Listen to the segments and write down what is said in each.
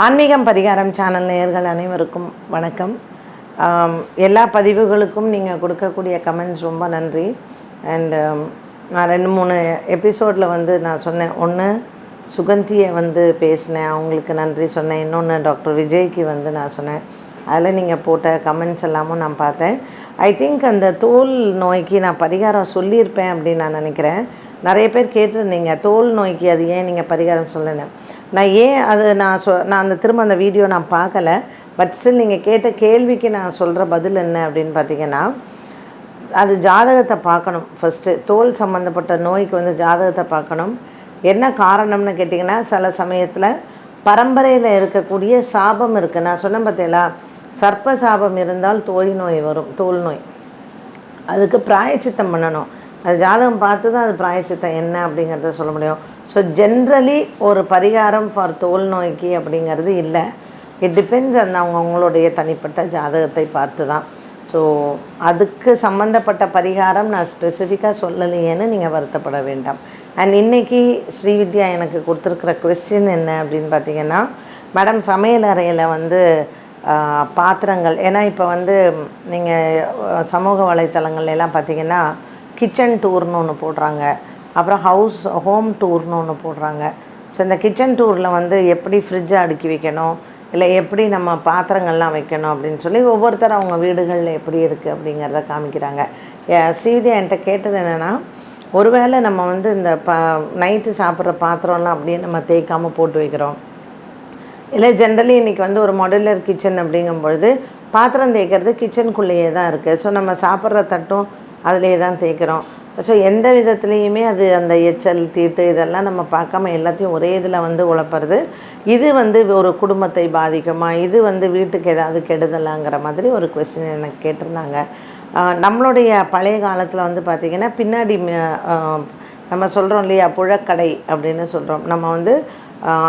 ஆன்மீகம் பரிகாரம் சேனல் நேயர்கள் அனைவருக்கும் வணக்கம். எல்லா பதிவுகளுக்கும் நீங்கள் கொடுக்கக்கூடிய கமெண்ட்ஸ் ரொம்ப நன்றி. அண்டு நான் ரெண்டு மூணு எபிசோடில் வந்து நான் சொன்னேன். ஒன்று சுகந்தியை வந்து பேசினேன். அவங்களுக்கு நன்றி சொன்னேன். இன்னொன்று டாக்டர் விஜய்க்கு வந்து நான் சொன்னேன். அதில் நீங்கள் போட்ட கமெண்ட்ஸ் எல்லாமும் நான் பார்த்தேன். ஐ திங்க் அந்த தோல் நோய்க்கு நான் பரிகாரம் சொல்லியிருப்பேன் அப்படின்னு நான் நினைக்கிறேன். நிறைய பேர் கேட்டிருந்தீங்க தோல் நோய்க்கு அது ஏன் நீங்கள் பரிகாரம் சொல்லணும் நான் ஏன் அது நான் சொ நான் அந்த திரும்ப அந்த வீடியோ நான் பார்க்கல பட் ஸ்டில் நீங்கள் கேட்ட கேள்விக்கு நான் சொல்கிற பதில் என்ன அப்படின்னு பார்த்தீங்கன்னா அது ஜாதகத்தை பார்க்கணும் ஃபஸ்ட்டு தோல் சம்மந்தப்பட்ட நோய்க்கு வந்து ஜாதகத்தை பார்க்கணும். என்ன காரணம்னு கேட்டிங்கன்னா சில சமயத்தில் பரம்பரையில் இருக்கக்கூடிய சாபம் இருக்குது நான் சொன்னேன் பார்த்தீங்களா சர்ப்ப சாபம் இருந்தால் தோய் நோய் வரும் தோல் நோய். அதுக்கு பிராயச்சித்தம் பண்ணணும். அது ஜாதகம் பார்த்து தான் அது பிராயச்சித்தம் என்ன அப்படிங்கிறத சொல்ல முடியும். ஸோ ஜென்ரலி ஒரு பரிகாரம் ஃபார் தோல் நோய்க்கு அப்படிங்கிறது இல்லை. இட் டிபெண்ட்ஸ் அந்த அவங்கவுங்களுடைய தனிப்பட்ட ஜாதகத்தை பார்த்து தான் ஸோ அதுக்கு சம்மந்தப்பட்ட பரிகாரம் நான் ஸ்பெசிஃபிக்காக சொல்லலையேன்னு நீங்கள் வருத்தப்பட வேண்டாம். அண்ட் இன்னைக்கு ஸ்ரீவித்யா எனக்கு கொடுத்துருக்குற கொஸ்டின் என்ன அப்படின்னு பார்த்தீங்கன்னா மேடம் சமையல் அறையில் வந்து பாத்திரங்கள் ஏன்னா இப்போ வந்து நீங்கள் சமூக வலைத்தளங்கள்ல எல்லாம் பார்த்தீங்கன்னா கிச்சன் டூர்னு ஒன்று போடுறாங்க. அப்புறம் ஹவுஸ் ஹோம் டூர்னு ஒன்று போடுறாங்க. ஸோ இந்த கிச்சன் டூரில் வந்து எப்படி ஃப்ரிட்ஜை அடுக்கி வைக்கணும்? இல்லை எப்படி நம்ம பாத்திரங்கள்லாம் வைக்கணும் அப்படின்னு சொல்லி ஒவ்வொருத்தர் அவங்க வீடுகளில் எப்படி இருக்குது அப்படிங்கிறத காமிக்கிறாங்க. சீடி என்கிட்ட கேட்டது என்னென்னா ஒருவேளை நம்ம வந்து இந்த ப நைட்டு சாப்பிட்ற பாத்திரம்லாம் அப்படியே நம்ம தேய்க்காமல் போட்டு வைக்கிறோம். இல்லை ஜென்ரலி இன்றைக்கி வந்து ஒரு மாடுலர் கிச்சன் அப்படிங்கும் பொழுது பாத்திரம் தேய்க்கிறது கிச்சனுக்குள்ளேயே தான் இருக்குது ஸோ நம்ம சாப்பிட்ற தட்டும் அதிலே தான் தேய்க்கிறோம். ஸோ எந்த விதத்துலேயுமே அது அந்த எச்சல் தீட்டு இதெல்லாம் நம்ம பார்க்காம எல்லாத்தையும் ஒரே இதில் வந்து உழப்புறது. இது வந்து ஒரு குடும்பத்தை பாதிக்குமா? இது வந்து வீட்டுக்கு ஏதாவது கெடுதலாங்கிற மாதிரி ஒரு கொஸ்டின் எனக்கு கேட்டிருந்தாங்க. நம்மளுடைய பழைய காலத்தில் வந்து பார்த்திங்கன்னா பின்னாடி ம- நம்ம சொல்கிறோம் இல்லையா புழக்கடை அப்படின்னு சொல்கிறோம் நம்ம வந்து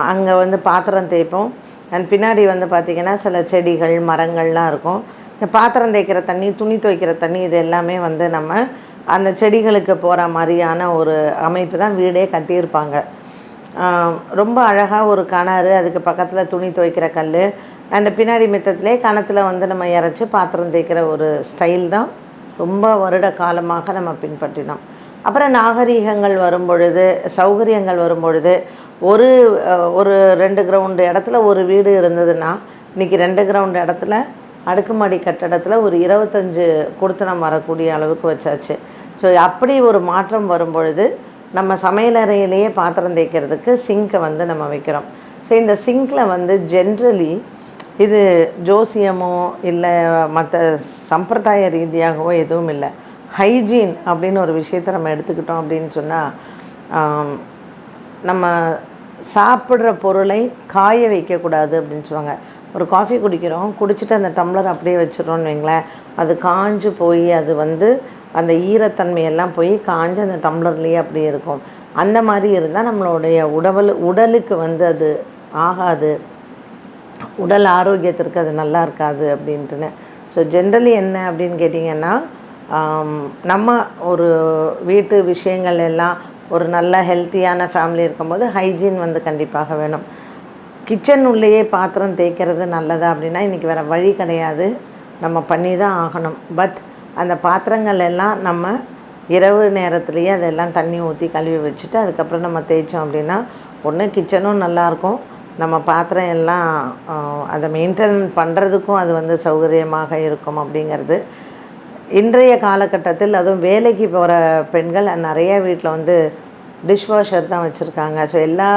அங்கே வந்து பாத்திரம் தேய்ப்போம். அண்ட் பின்னாடி வந்து பார்த்திங்கன்னா சில செடிகள் மரங்கள்லாம் இருக்கும். இந்த பாத்திரம் தேய்க்கிற தண்ணி துணி துவைக்கிற தண்ணி இது எல்லாமே வந்து நம்ம அந்த செடிகளுக்கு போகிற மாதிரியான ஒரு அமைப்பு தான் வீடே கட்டியிருப்பாங்க. ரொம்ப அழகாக ஒரு கிணறு அதுக்கு பக்கத்தில் துணி துவைக்கிற கல் அந்த பின்னாடி மித்தத்திலே கணத்தில் வந்து நம்ம இறச்சி பாத்திரம் தேய்க்கிற ஒரு ஸ்டைல் தான் ரொம்ப வருட காலமாக நம்ம பின்பற்றினோம். அப்புறம் நாகரீகங்கள் வரும் பொழுது சௌகரியங்கள் வரும்பொழுது ஒரு ஒரு ரெண்டு கிரவுண்டு இடத்துல ஒரு வீடு இருந்ததுன்னா இன்றைக்கி ரெண்டு கிரவுண்டு இடத்துல அடுக்குமாடி கட்டடத்தில் ஒரு இருபத்தஞ்சு கொடுத்தனம் வரக்கூடிய அளவுக்கு வச்சாச்சு. ஸோ அப்படி ஒரு மாற்றம் வரும்பொழுது நம்ம சமையலறையிலேயே பாத்திரம் தேய்க்கிறதுக்கு சிங்கை வந்து நம்ம வைக்கிறோம். ஸோ இந்த சிங்கில் வந்து ஜென்ரலி இது ஜோசியமோ இல்லை மற்ற சம்பிரதாய ரீதியாகவோ எதுவும் இல்லை. ஹைஜீன் அப்படின்னு ஒரு விஷயத்தை நம்ம எடுத்துக்கிட்டோம் அப்படின்னு சொன்னால் நம்ம சாப்பிட்ற பொருளை காய வைக்கக்கூடாது அப்படின்னு சொல்லுவாங்க. ஒரு காஃபி குடிக்கிறோம் குடிச்சிட்டு அந்த டம்ளர் அப்படியே வச்சிடறோம்னு வைங்களேன். அது காஞ்சு போய் அது வந்து அந்த ஈரத்தன்மையெல்லாம் போய் காஞ்சு அந்த டம்ளர்லேயே அப்படியே இருக்கும். அந்த மாதிரி இருந்தால் நம்மளுடைய உடல் உடலுக்கு வந்து அது ஆகாது. உடல் ஆரோக்கியத்திற்கு அது நல்லா இருக்காது அப்படின்ட்டுன்னு. ஸோ ஜென்ரலி என்ன அப்படின்னு கேட்டிங்கன்னா நம்ம ஒரு வீட்டு விஷயங்கள் எல்லாம் ஒரு நல்ல ஹெல்த்தியான ஃபேமிலி இருக்கும்போது ஹைஜீன் வந்து கண்டிப்பாக வேணும். கிச்சன் உள்ளேயே பாத்திரம் தேய்க்கிறது நல்லதா அப்படின்னா இன்றைக்கி வேறு வழி கிடையாது. நம்ம பண்ணி தான் ஆகணும். பட் அந்த பாத்திரங்கள் எல்லாம் நம்ம இரவு நேரத்துலேயே அதெல்லாம் தண்ணி ஊற்றி கழுவி வச்சுட்டு அதுக்கப்புறம் நம்ம தேய்ச்சோம் அப்படின்னா ஒன்று கிச்சனும் நல்லாயிருக்கும் நம்ம பாத்திரம் எல்லாம் அதை மெயின்டைன் பண்ணுறதுக்கும் அது வந்து சௌகரியமாக இருக்கும் அப்படிங்கிறது. இன்றைய காலகட்டத்தில் அதுவும் வேலைக்கு போகிற பெண்கள் நிறைய வீட்டில் வந்து டிஷ்வாஷர் தான் வச்சுருக்காங்க. ஸோ எல்லா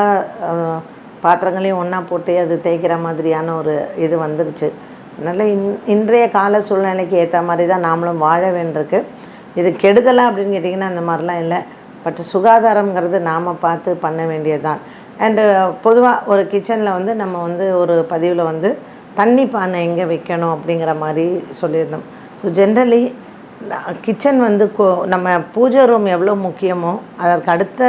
பாத்திரங்களையும் ஒன்றா போட்டு அது தேய்க்கிற மாதிரியான ஒரு இது வந்துருச்சு. அதனால் இன் இன்றைய கால சூழ்நிலைக்கு ஏற்ற மாதிரி தான் நாமளும் வாழ வேண்டியிருக்கு. இது கெடுதலா அப்படின்னு கேட்டிங்கன்னா அந்த மாதிரிலாம் இல்லை. பட் சுகாதாரங்கிறது நாம் பார்த்து பண்ண வேண்டியதுதான். அண்டு பொதுவாக ஒரு கிச்சனில் வந்து நம்ம வந்து ஒரு பதிவில் வந்து தண்ணி பானை எங்கே வைக்கணும் அப்படிங்கிற மாதிரி சொல்லியிருந்தோம். ஸோ ஜென்ரலி கிச்சன் வந்து கோ நம்ம பூஜை ரூம் எவ்வளோ முக்கியமோ அதற்கு அடுத்த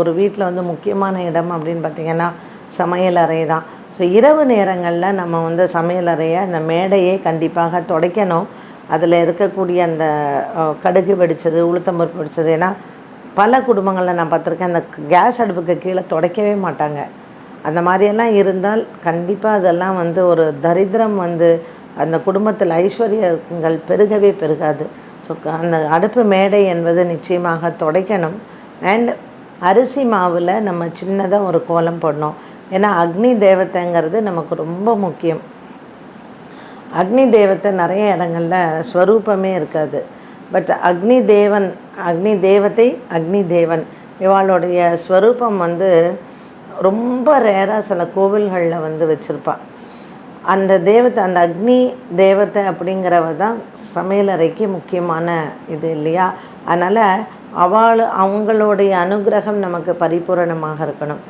ஒரு வீட்டில் வந்து முக்கியமான இடம் அப்படின்னு பார்த்திங்கன்னா சமையலறை தான். ஸோ இரவு நேரங்களில் நம்ம வந்து சமையலறையை அந்த மேடையை கண்டிப்பாக துடைக்கணும். அதில் இருக்கக்கூடிய அந்த கடுகு வெடித்தது உளுத்தம்பருப்பு வெடித்தது ஏன்னா பல குடும்பங்களில் நான் பார்த்துருக்கேன் அந்த கேஸ் அடுப்புக்கு கீழே துடைக்கவே மாட்டாங்க. அந்த மாதிரியெல்லாம் இருந்தால் கண்டிப்பாக அதெல்லாம் வந்து ஒரு தரித்திரம் வந்து அந்த குடும்பத்தில் ஐஸ்வர்யங்கள் பெருகவே பெருகாது. ஸோ அந்த அடுப்பு மேடை என்பது நிச்சயமாக துடைக்கணும். அண்ட் அரிசி மாவில் நம்ம சின்னதாக ஒரு கோலம் போடணும். ஏன்னா அக்னி தேவத்தைங்கிறது நமக்கு ரொம்ப முக்கியம். அக்னி தேவத்தை நிறைய இடங்கள்ல ஸ்வரூபமே இருக்காது. பட் அக்னி தேவன் அக்னி தேவத்தை அக்னி தேவன் இவாளுடைய ஸ்வரூபம் வந்து ரொம்ப ரேராக சில கோவில்களில் வந்து வச்சுருப்பாள் அந்த தேவத்தை அந்த அக்னி தேவத்தை அப்படிங்கிறவ தான் சமையலறைக்கு முக்கியமான இது இல்லையா? அதனால் அவள் அவங்களுடைய அனுகிரகம் நமக்கு பரிபூரணமாக இருக்கணும்.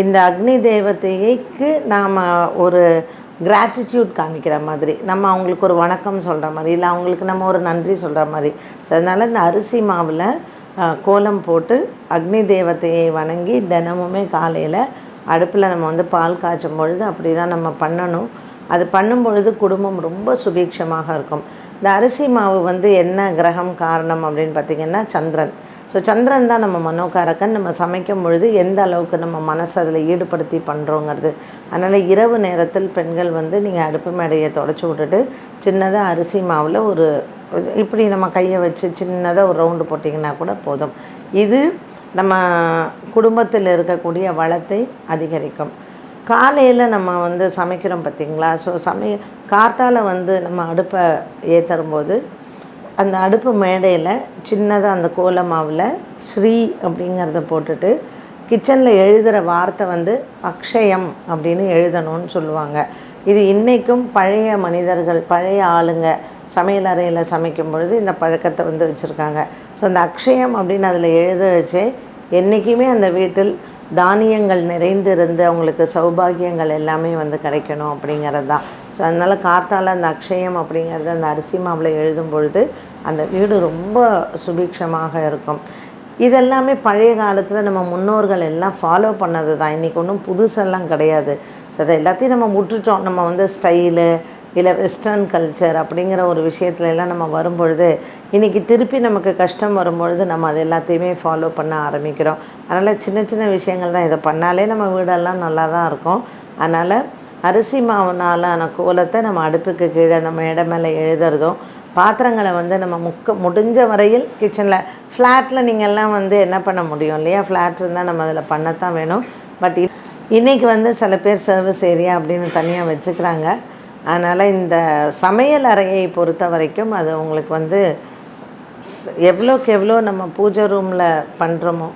இந்த அக்னி தேவதைக்கு நாம் ஒரு கிராட்டிடியூட் காமிக்கிற மாதிரி நம்ம அவங்களுக்கு ஒரு வணக்கம் சொல்கிற மாதிரி இல்லை அவங்களுக்கு நம்ம ஒரு நன்றி சொல்கிற மாதிரி. ஸோ அதனால் இந்த அரிசி மாவில் கோலம் போட்டு அக்னி தேவதையை வணங்கி தினமுமே காலையில் அடுப்பில் நம்ம வந்து பால் காய்ச்சும் பொழுது அப்படி தான் நம்ம பண்ணணும். அது பண்ணும் பொழுது குடும்பம் ரொம்ப சுபீட்சமாக இருக்கும். இந்த அரிசி மாவு வந்து என்ன கிரகம் காரணம் அப்படின்னு பார்த்திங்கன்னா சந்திரன். ஸோ சந்திரன் தான் நம்ம மனோகாரகன். நம்ம சமைக்கும் பொழுது எந்த அளவுக்கு நம்ம மனசு அதில் ஈடுபடுத்தி பண்ணுறோங்கிறது அதனால் இரவு நேரத்தில் பெண்கள் வந்து நீங்கள் அடுப்பு மேடையை தொடச்சி விட்டுட்டு சின்னதாக அரிசி மாவில் ஒரு இப்படி நம்ம கையை வச்சு சின்னதாக ஒரு ரவுண்டு போட்டிங்கன்னா கூட போதும். இது நம்ம குடும்பத்தில் இருக்கக்கூடிய வளத்தை அதிகரிக்கும். காலையில் நம்ம வந்து சமைக்கிறோம் பார்த்திங்களா ஸோ சமை காத்தால் வந்து நம்ம அடுப்பை ஏற்றும்போது அந்த அடுப்பு மேடையில் சின்னதாக அந்த கோல மாவில் ஸ்ரீ அப்படிங்கிறத போட்டுட்டு கிச்சனில் எழுதுகிற வார்த்தை வந்து அக்ஷயம் அப்படின்னு எழுதணும்னு சொல்லுவாங்க. இது இன்றைக்கும் பழைய மனிதர்கள் பழைய ஆளுங்க சமையல் அறையில் சமைக்கும் பொழுது இந்த பழக்கத்தை வந்து வச்சுருக்காங்க. ஸோ அந்த அக்ஷயம் அப்படின்னு அதில் எழுத வச்சு என்றைக்குமே அந்த வீட்டில் தானியங்கள் நிறைந்திருந்து அவங்களுக்கு சௌபாகியங்கள் எல்லாமே வந்து கிடைக்கணும் அப்படிங்கிறது தான் ஸோ அதனால் காத்தால அந்த அக்ஷயம் அப்படிங்கிறது அந்த அரிசி மாவில் எழுதும் பொழுது அந்த வீடு ரொம்ப சுபிக்ஷமாக இருக்கும். இதெல்லாமே பழைய காலத்தில் நம்ம முன்னோர்கள் எல்லாம் ஃபாலோ பண்ணது தான். இன்றைக்கி ஒன்றும் புதுசெல்லாம் கிடையாது. ஸோ அதை எல்லாத்தையும் நம்ம விட்டுட்டோம் நம்ம வந்து ஸ்டைலு இல்லை வெஸ்டர்ன் கல்ச்சர் அப்படிங்கிற ஒரு விஷயத்துல எல்லாம் நம்ம வரும்பொழுது இன்றைக்கி திருப்பி நமக்கு கஷ்டம் வரும்பொழுது நம்ம அது எல்லாத்தையுமே ஃபாலோ பண்ண ஆரம்பிக்கிறோம். அதனால் சின்ன சின்ன விஷயங்கள் தான். இதை பண்ணாலே நம்ம வீடெல்லாம் நல்லா தான் இருக்கும். அதனால் அரிசி மாவுனாலான கோலத்தை நம்ம அடுப்புக்கு கீழே நம்ம இடமேல எழுதுறதும் பாத்திரங்களை வந்து நம்ம முக்க முடிஞ்ச வரையில் கிச்சனில் ஃப்ளாட்டில் நீங்கள்லாம் வந்து என்ன பண்ண முடியும் இல்லையா? ஃப்ளாட் இருந்தால் நம்ம அதில் பண்ணத்தான் வேணும். பட் இன்றைக்கி வந்து சில பேர் சர்வீஸ் ஏரியா அப்படின்னு தனியாக வச்சுக்கிறாங்க. அதனால் இந்த சமையல் அறையை பொறுத்த வரைக்கும் அது உங்களுக்கு வந்து எவ்வளோக்கு எவ்வளோ நம்ம பூஜை ரூமில் பண்ணுறோமோ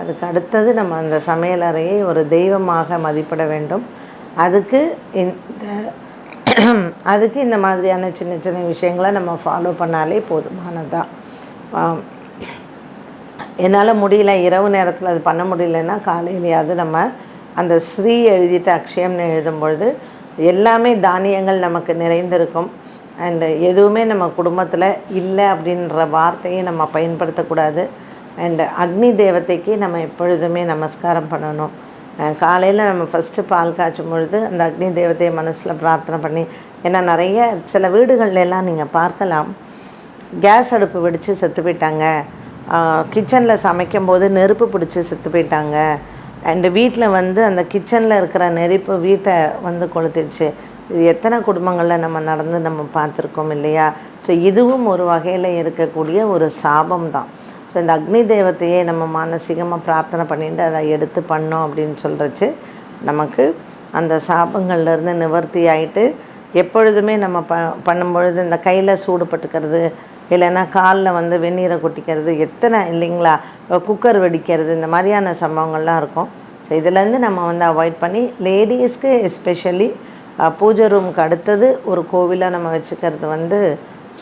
அதுக்கு அடுத்தது நம்ம அந்த சமையல் அறையை ஒரு தெய்வமாக மதிப்பிட வேண்டும். அதுக்கு இந்த அதுக்கு இந்த மாதிரியான சின்ன சின்ன விஷயங்களை நம்ம ஃபாலோ பண்ணாலே போதுமானதுதான். என்னால் முடியல இரவு நேரத்தில் அது பண்ண முடியலன்னா காலையிலேயாவது நம்ம அந்த ஸ்ரீ எழுதிட்டு அக்ஷயம்னு எழுதும் பொழுது எல்லாமே தானியங்கள் நமக்கு நிறைந்திருக்கும். அண்டு எதுவுமே நம்ம குடும்பத்தில் இல்லை அப்படின்ற வார்த்தையை நம்ம பயன்படுத்தக்கூடாது. அண்டு அக்னி தேவதைக்கு நம்ம எப்பொழுதுமே நமஸ்காரம் பண்ணணும். காலையில் நம்ம ஃபஸ்ட்டு பால் காய்ச்சும் பொழுது அந்த அக்னி தேவதையை மனசில் பிரார்த்தனை பண்ணி ஏன்னா நிறைய சில வீடுகள்லாம் நீங்கள் பார்க்கலாம் கேஸ் அடுப்பு வெடித்து செத்து போயிட்டாங்க. கிச்சனில் சமைக்கும்போது நெருப்பு பிடிச்சி செத்து போயிட்டாங்க. அண்டு வீட்டில் வந்து அந்த கிச்சனில் இருக்கிற நெருப்பு வீட்டை வந்து கொளுத்திடுச்சு. இது எத்தனை குடும்பங்களில் நம்ம நடந்து நம்ம பார்த்துருக்கோம் இல்லையா? ஸோ இதுவும் ஒரு வகையில் இருக்கக்கூடிய ஒரு சாபம் தான் ஸோ இந்த அக்னி தேவத்தையே நம்ம மானசீகமாக பிரார்த்தனை பண்ணிட்டு அதை எடுத்து பண்ணோம் அப்படின்னு சொல்கிறச்சு நமக்கு அந்த சாபங்கள்லேருந்து நிவர்த்தி ஆயிட்டு எப்பொழுதுமே நம்ம ப பண்ணும்பொழுது இந்த கையில் சூடு பட்டுக்கிறது இல்லைன்னா காலில் வந்து வெந்நீரை கொட்டிக்கிறது எத்தனை இல்லைங்களா குக்கர் வெடிக்கிறது இந்த மாதிரியான சம்பவங்கள்லாம் இருக்கும். ஸோ இதுலேருந்து நம்ம வந்து அவாய்ட் பண்ணி லேடிஸ்க்கு எஸ்பெஷலி பூஜை ரூமுக்கு அடுத்தது ஒரு கோவிலாக நம்ம வச்சுக்கிறது வந்து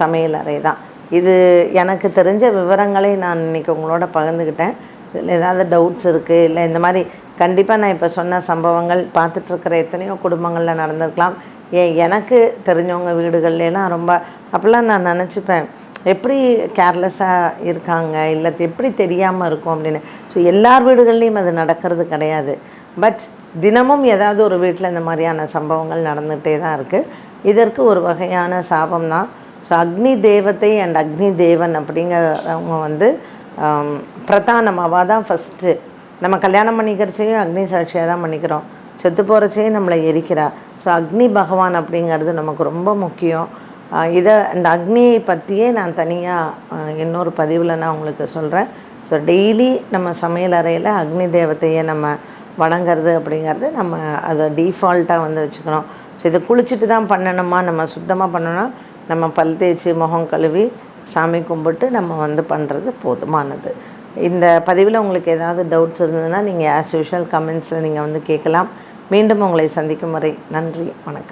சமையல் அறை தான் இது எனக்கு தெரிஞ்ச விவரங்களை நான் இன்னைக்கு உங்களோட பகிர்ந்துக்கிட்டேன் இதில் ஏதாவது டவுட்ஸ் இருக்குது இல்லை இந்த மாதிரி கண்டிப்பாக நான் இப்போ சொன்ன சம்பவங்கள் பார்த்துட்ருக்கிற எத்தனையோ குடும்பங்களில் நடந்திருக்கலாம். ஏன் எனக்கு தெரிஞ்சவங்க வீடுகள்லாம் ரொம்ப அப்போல்லாம் நான் நினச்சிப்பேன். எப்படி கேர்லெஸ்ஸாக இருக்காங்க இல்லை எப்படி தெரியாமல் இருக்கும் அப்படின்னு. ஸோ எல்லார் வீடுகள்லேயும் அது நடக்கிறது கிடையாது. பட் தினமும் ஏதாவது ஒரு வீட்டில் இந்த மாதிரியான சம்பவங்கள் நடந்துகிட்டே தான் இருக்குது இதற்கு ஒரு வகையான சாபம் தான். ஸோ அக்னி தேவத்தை அண்ட் அக்னி தேவன் அப்படிங்கிறவங்க வந்து um, பிரதானமாக தான் ஃபஸ்ட்டு நம்ம கல்யாணம் பண்ணிக்கிறச்சையும் அக்னி சாட்சியாக தான் பண்ணிக்கிறோம். செத்து போகிறச்சே நம்மளை எரிக்கிறா. ஸோ அக்னி பகவான் அப்படிங்கிறது நமக்கு ரொம்ப முக்கியம். இதை இந்த அக்னியை பற்றியே நான் தனியாக இன்னொரு பதிவில் நான் உங்களுக்கு சொல்கிறேன் ஸோ டெய்லி நம்ம சமையல் அறையில் அக்னி தேவத்தையே நம்ம வணங்குறது அப்படிங்கிறது நம்ம அதை டீஃபால்ட்டாக வந்து வச்சுக்கணும். ஸோ இதை குளிச்சுட்டு தான் பண்ணணுமா? நம்ம சுத்தமாக பண்ணணும் நம்ம பல் தேய்ச்சி முகம் கழுவி சாமி கும்பிட்டு நம்ம வந்து பண்ணுறது போதுமானது. இந்த பதிவில் உங்களுக்கு ஏதாவது டவுட்ஸ் இருந்ததுன்னா நீங்கள் ஆஸ் யூஷுவல் கமெண்ட்ஸில் நீங்கள் வந்து கேட்கலாம். மீண்டும் உங்களை சந்திக்கும் வரை நன்றி வணக்கம்.